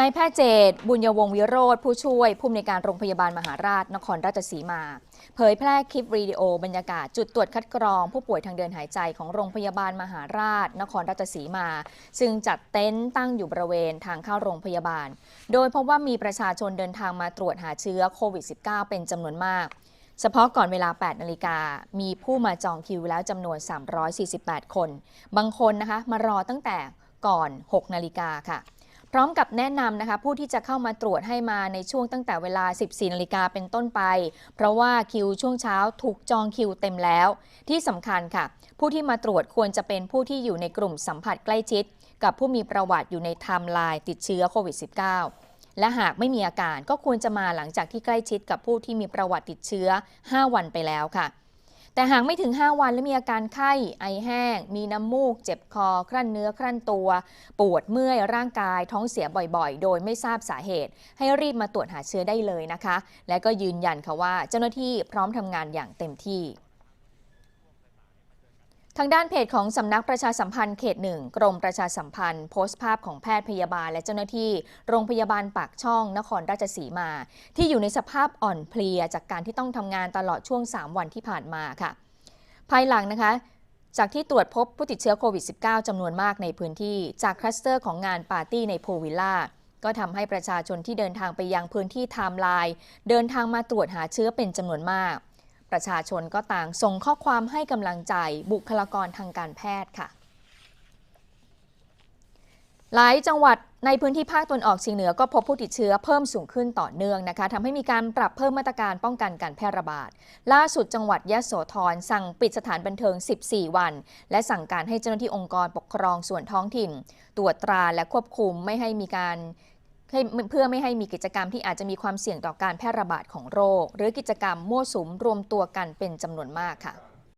นายแพทย์เจตบุญยวงศ์วิโรธผู้ช่วยผู้อำนวยการโรงพยาบาลมหาราชนครราชสีมา เผยแพร่คลิปวิดีโอบรรยากาศจุดตรวจคัดกรอง ผู้ป่วยทางเดินหายใจของโรงพยาบาลมหาราช นครราชสีมา ซึ่งจัดเต็นท์ตั้งอยู่บริเวณทางเข้าโรงพยาบาล โดยพบว่ามีประชาชนเดินทางมาตรวจหาเชื้อโควิด -19 เป็นจำนวนมาก เฉพาะก่อนเวลา 8 นาฬิกา มีผู้มาจองคิวแล้วจำนวน 348 คน บางคนนะคะมารอตั้งแต่ก่อน 6 นาฬิกาค่ะ ร้อมกับแนะนำนะคะผู้ที่จะเข้ามาตรวจให้มาในช่วงตั้งแต่เวลา 14นาฬิกาเป็นต้นไป เพราะว่าคิวช่วงเช้าถูกจองคิวเต็มแล้ว ที่สำคัญค่ะ ผู้ที่มาตรวจควรจะเป็นผู้ที่อยู่ในกลุ่มสัมผัสใกล้ชิด กับผู้มีประวัติอยู่ในไทม์ไลน์ติดเชื้อโควิด -19 และหากไม่มีอาการก็ควรจะมาหลังจากที่ใกล้ชิดกับผู้ที่มีประวัติติดเชื้อ 5 วันไปแล้วค่ะ แต่หากไม่ถึง 5 วันและมีอาการไข้ ไอแห้ง มีน้ำมูก เจ็บคอ ครั่นเนื้อ ครั่นตัว ปวดเมื่อย ร่างกาย ท้องเสียบ่อยๆ โดยไม่ทราบสาเหตุ ให้รีบมาตรวจหาเชื้อได้เลยนะคะ และก็ยืนยันค่ะว่าเจ้าหน้าที่พร้อมทำงานอย่างเต็มที่ ทางด้านเพจของสำนักประชาสัมพันธ์เขตหนึ่งกรมประชาสัมพันธ์ โพสต์ภาพของแพทย์พยาบาลและเจ้าหน้าที่ โรงพยาบาลปากช่องนครราชสีมา ที่อยู่ในสภาพอ่อนเพลีย จากการที่ต้องทำงานตลอดช่วง 3 วันที่ผ่านมาค่ะ ภายหลังนะคะ จากที่ตรวจพบผู้ติดเชื้อโควิด -19 จำนวนมากในพื้นที่จากคลัสเตอร์ของงานปาร์ตี้ในโพวิลล่าก็ทำให้ประชาชนที่เดินทางไปยังพื้นที่ไทม์ไลน์เดินทางมาตรวจหาเชื้อเป็นจำนวนมาก ประชาชนก็ต่างส่งข้อความให้กำลังใจบุคลากรทางการแพทย์ค่ะ หลายจังหวัดในพื้นที่ภาคตะวันออกเฉียงเหนือก็พบผู้ติดเชื้อเพิ่มสูงขึ้นต่อเนื่องนะคะทำให้มีการปรับเพิ่มมาตรการป้องกันการแพร่ระบาด ล่าสุดจังหวัดยะโสธรสั่งปิดสถานบันเทิง 14 วัน และสั่งการให้เจ้าหน้าที่องค์กรปกครองส่วนท้องถิ่น ตรวจตราและควบคุมไม่ให้มีการ เพื่อไม่ให้มีกิจกรรมที่อาจจะมีความเสี่ยงต่อการแพร่ระบาดของโรค หรือกิจกรรมมั่วสุมรวมตัวกันเป็นจำนวนมากค่ะ